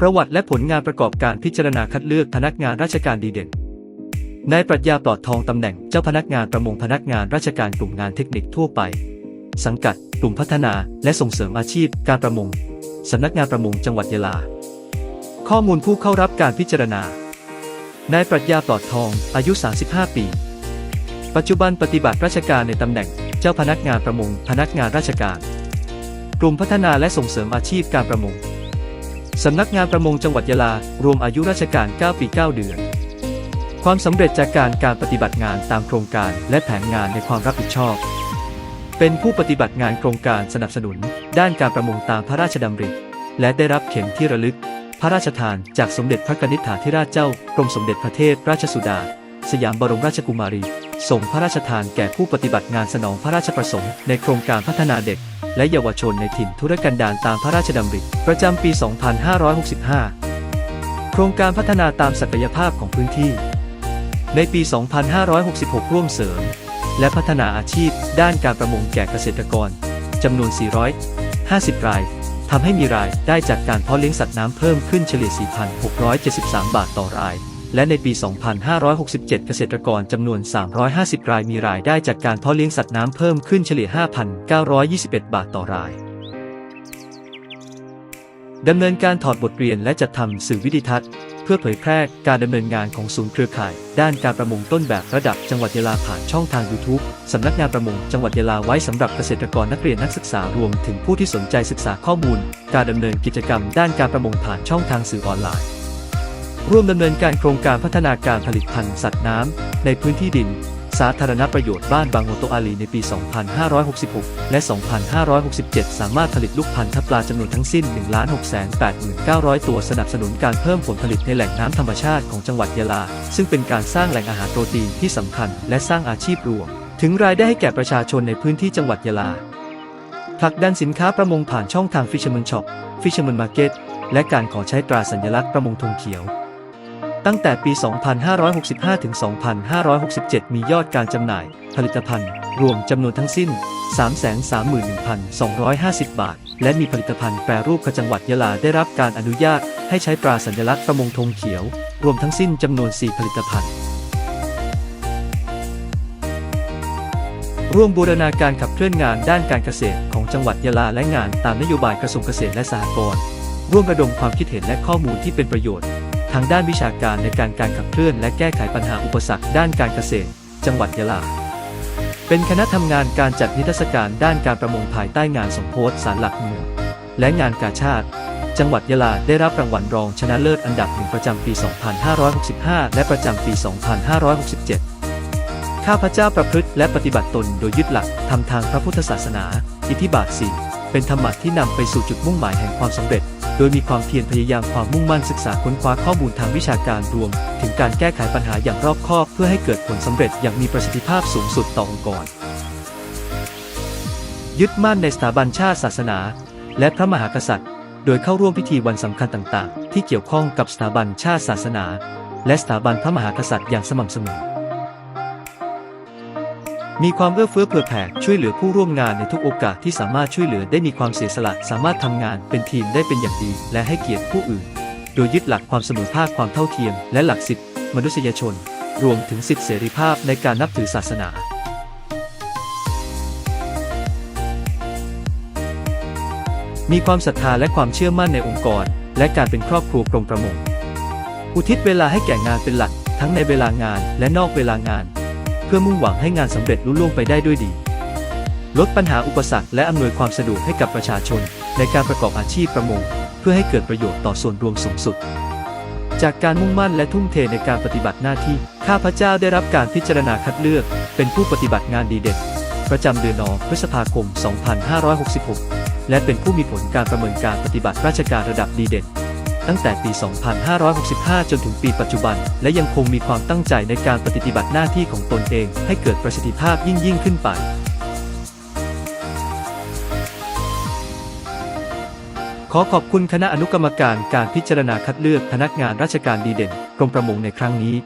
ประวัติและผลงานประกอบการพิจารณาคัดเลือกพนักงานราชการดีเด่นนายปรัชญาปลอดทองตำแหน่งเจ้าพนักงานประมงพนักงานราชการกลุ่มงานเทคนิคทั่วไป สังกัด กลุ่มพัฒนา และส่งเสริมอาชีพ การประมงสำนักงานประมงจังหวัดยะลา ข้อมูลผู้เข้ารับการพิจารณานายปรัชญาปลอดทอง อายุ 35 ปี ปัจจุบันปฏิบัติราชการในตำแหน่ง เจ้าพนักงานประมง พนักงานราชการ กลุ่มพัฒนาและส่งเสริมอาชีพการประมง สำนักงานประมงจังหวัดยะลา รวมอายุราชการ 9 ปี 9 เดือน ความสำเร็จจากการการปฏิบัติงานตามโครงการและแผนงานในความรับผิดชอบ เป็นผู้ปฏิบัติงานโครงการสนับสนุน ด้านการประมงตามพระราชดำริ และได้รับเข็มที่ระลึก พระราชทานจากสมเด็จพระกนิษฐาธิราชเจ้ากรมสมเด็จพระเทพราชสุดา สยามบรมราชกุมารีส่งพระราชทานแก่ผู้ปฏิบัติงานสนองพระราชประสงค์ในโครงการพัฒนาเด็ก และเยาวชนในถิ่นธุรกันดารตามพระราชดำริประจำปี 2565 โครงการพัฒนาตามศักยภาพของพื้นที่ ในปี 2566 ร่วมเสริม และพัฒนาอาชีพด้านการประมงแก่เกษตรกรจำนวน 450 รายทำให้มีรายได้จากการเพาะเลี้ยงสัตว์น้ำเพิ่มขึ้นเฉลี่ย 4,673 บาทต่อราย และในปี 2567 เกษตรกรจำนวน 350 รายมีรายได้จากการเพาะเลี้ยงสัตว์น้ำเพิ่มขึ้นเฉลี่ย 5,921 บาทต่อรายดำเนินการถอดบทเรียนและจัดทำสื่อวิดิทัศน์ เพื่อเผยแพร่การดำเนินงานของศูนย์เครือข่าย ด้านการประมงต้นแบบระดับจังหวัดยะลาผ่านช่องทาง YouTube สำนักงานประมงจังหวัดยะลาไว้สำหรับเกษตรกรนักเรียนนักศึกษารวมถึงผู้ที่สนใจศึกษาข้อมูล การดำเนินกิจกรรมด้านการประมงผ่านช่องทางสื่อออนไลน์ ร่วมดำเนินการโครงการพัฒนาการผลิตพันธุ์สัตว์น้ำในพื้นที่ดิน สาธารณประโยชน์บ้านบางโมโตอาลีในปี 2566 และ 2567 สามารถผลิตลูกพันธุ์ทับปลาจำนวนทั้งสิ้น 1,689,900 ตัวสนับสนุนการเพิ่มผลผลิตในแหล่งน้ำธรรมชาติของจังหวัดยะลา ซึ่งเป็นการสร้างแหล่งอาหารโปรตีนที่สำคัญ และสร้างอาชีพรวม ถึงรายได้ให้แก่ประชาชนในพื้นที่จังหวัดยะลาผลักดันสินค้าประมงผ่านช่องทาง Fisherman Shop Fisherman Market และการขอใช้ตราสัญลักษณ์ประมงธงเขียว ตั้งแต่ปี 2565 ถึง 2567 มียอดการจำหน่าย ผลิตภัณฑ์ รวมจำนวนทั้งสิ้น 331,250 บาท และมีผลิตภัณฑ์แปรรูปกจังหวัดยะลาได้รับการอนุญาต ให้ใช้ตราสัญลักษณ์ประมงธงเขียว รวมทั้งสิ้นจำนวน 4 ผลิตภัณฑ์ ร่วมบูรณาการขับเคลื่อนงานด้านการเกษตรของจังหวัดยะลาและงานตามนโยบายกระทรวงเกษตรและสหกรณ์ร่วมระดมความคิดเห็นและข้อมูลที่เป็นประโยชน์างด้านวิชาการในการการขับเคลื่อนและแก้ไขปัญหาอุปสรรคด้านการเกษตร จังหวัดยะลา เป็นคณะทำงานการจัดนิทรรศการด้านการประมงภายใต้งานสมโพธิสารหลักเมืองและงานกาชาติ จังหวัดยะลาได้รับรางวัลรองชนะเลิศอันดับหนึ่งประจำปี 2565 และประจำปี 2567ข้าพเจ้าประพฤติและปฏิบัติตนโดยยึดหลักทำทางพระพุทธศาสนา อิทธิบาทสี่เป็นธรรมะที่นำไปสู่จุดมุ่งหมายแห่งความสำเร็จ โดยมีความเพียรพยายามความมุ่งมั่นศึกษาค้นคว้าข้อมูลทางวิชาการรวม ถึงการแก้ไขปัญหาอย่างรอบคอบ เพื่อให้เกิดผลสำเร็จอย่างมีประสิทธิภาพสูงสุดต่อองค์กร ยึดมั่นในสถาบันชาติศาสนา และพระมหากษัตริย์ โดยเข้าร่วมพิธีวันสำคัญต่าง ๆ ที่เกี่ยวข้องกับสถาบันชาติศาสนา และสถาบันพระมหากษัตริย์อย่างสม่ำเสมอ มีความเอื้อเฟื้อเผื่อแผ่ช่วยเหลือผู้ร่วมงานในทุกโอกาสที่สามารถช่วยเหลือได้มีความเสียสละ สามารถทำงานเป็นทีมได้เป็นอย่างดี และให้เกียรติผู้อื่น โดยยึดหลักความเสมอภาคความเท่าเทียม และหลักสิทธิมนุษยชน รวมถึงสิทธิเสรีภาพในการนับถือศาสนามีความศรัทธาและความเชื่อมั่นในองค์กร และการเป็นครอบครัวกรมประมง อุทิศเวลาให้แก่งานเป็นหลัก ทั้งในเวลางานและนอกเวลางาน เพื่อมุ่งหวังให้งานสำเร็จลุล่วงไปได้ด้วยดี ลดปัญหาอุปสรรคและอำนวยความสะดวกให้กับประชาชน ในการประกอบอาชีพประมง เพื่อให้เกิดประโยชน์ต่อส่วนรวมสูงสุด จากการมุ่งมั่นและทุ่มเทในการปฏิบัติหน้าที่ ข้าพเจ้าได้รับการพิจารณาคัดเลือก เป็นผู้ปฏิบัติงานดีเด่นประจำเดือนนอพฤษภาคม 2566 และเป็นผู้มีผลการประเมินการปฏิบัติราชการระดับดีเด่น ตั้งแต่ปี 2565 จนถึงปีปัจจุบัน และยังคงมีความตั้งใจในการปฏิบัติหน้าที่ของตนเอง ให้เกิดประสิทธิภาพยิ่งยิ่งขึ้นไปขอขอบคุณคณะอนุกรรมการการพิจารณาคัดเลือกพนักงานราชการดีเด่น กรมประมงในครั้งนี้